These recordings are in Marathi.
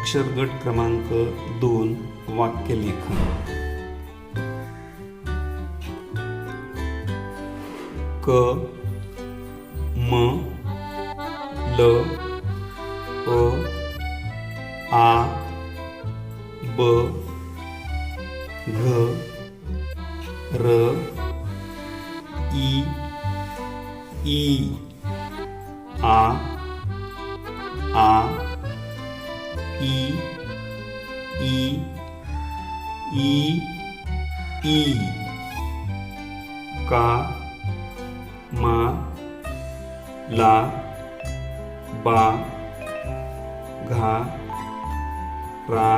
अक्षर गट क्रमांक दोन वाक्यलेखन क म ल अ आ ब घ र ई ई आ आ E E E E. Ka Ma La Ba Gha Ra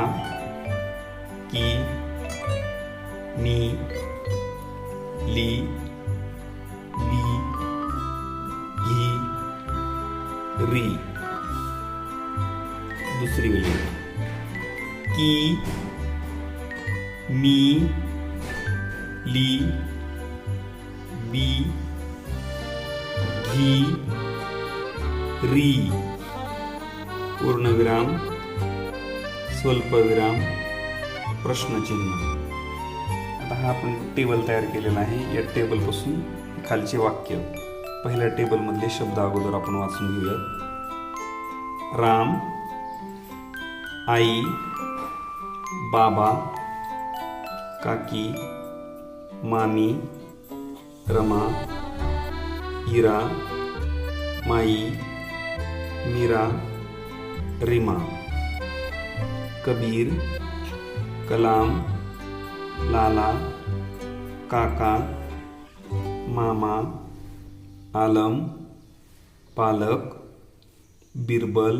Ki Ni Li Li Ri. दुसरी वेळी की मी ली बी घी री. पूर्णविराम स्वल्पविराम प्रश्नचिन्ह. आता हा आपण टेबल तयार केलेला आहे. या टेबलपासून खालचे वाक्य. पहिल्या टेबलमधले शब्द अगोदर आपण वाचून घेऊयात. राम आई, बाबा, काकी, मामी, रमा इरा माई, मीरा, रीमा, कबीर, कलाम, लाला, काका, मामा, आलम, पालक, बिरबल,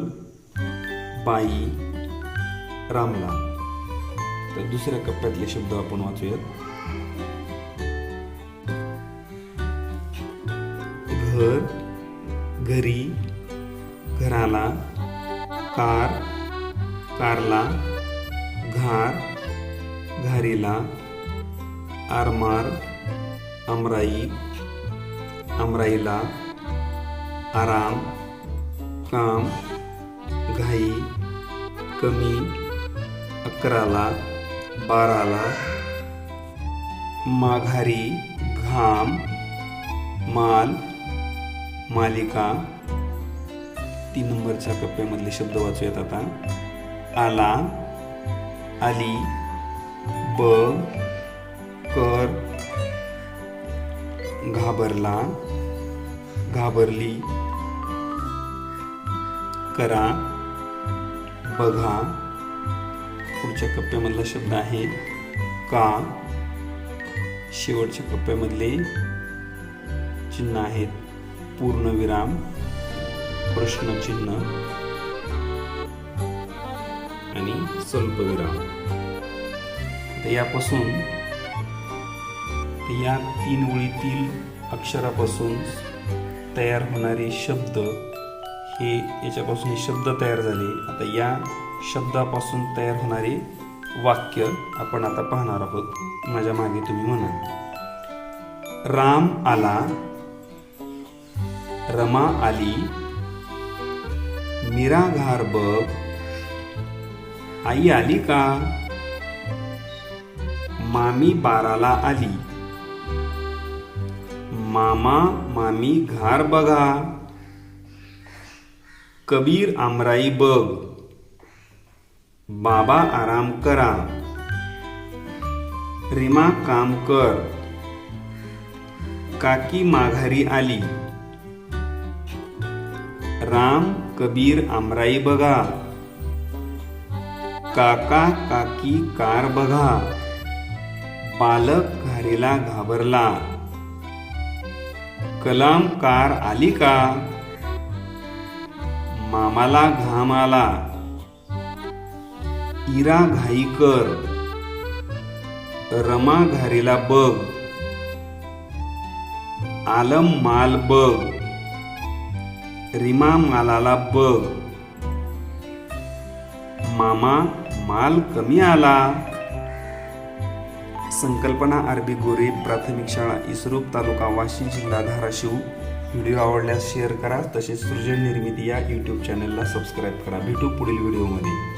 बाई रामला. तर दुसऱ्या कप्प्यातले शब्द आपण वाचूयात. घर घरी घराला कार कारला घार घारीला आरमार अमराई अमराईला आराम काम घाई कमी अकराला बाराला माघारी घाम माल मालिका. तीन नंबरच्या कप्प्यामधले शब्द वाचूयात आता. आला आली ब कर घाबरला घाबरली करा बघा. पुढच्या कप्प्यामधला शब्द आहे का? शेवटच्या कप्प्यामधले चिन्ह आहेत पूर्णविराम प्रश्नचिन्ह आणि स्वल्पविराम तर यापासून या तीन ओळीतील अक्षरापासून तयार होणारे शब्द हे याच्यापासून हे शब्द तयार झाले. आता या शब्दापासून तयार होणारे वाक्य आपण आता पाहणार आहोत. माझ्या मागे तुम्ही म्हणा. राम आला. रमा आली. मीरा घार बघ. आई आली का? मामी बाराला आली. मामा मामी घार बघा. कबीर आमराई बघ. बाबा आराम करा. रीमा काम कर. काकी माघारी आली. राम कबीर आमराई बघा. काका काकी कार बघा. पालक घारीला घाबरला. कलाम कार आली का? मामाला घाम आला. इरा घाई कर रमा घारीला बघ. आलम माल बघ. रिमा मालाला बघ. मामा माल कमी आला. संकल्पना आरबी गोरे प्राथमिक शाळा इसरूप तालुका वाशी जिल्हा धाराशिव. व्हिडिओ आवडल्यास शेअर करा. तसेच सृजन निर्मिती या यूट्यूब चॅनलला सबस्क्राईब करा. भेटू पुढील व्हिडिओमध्ये.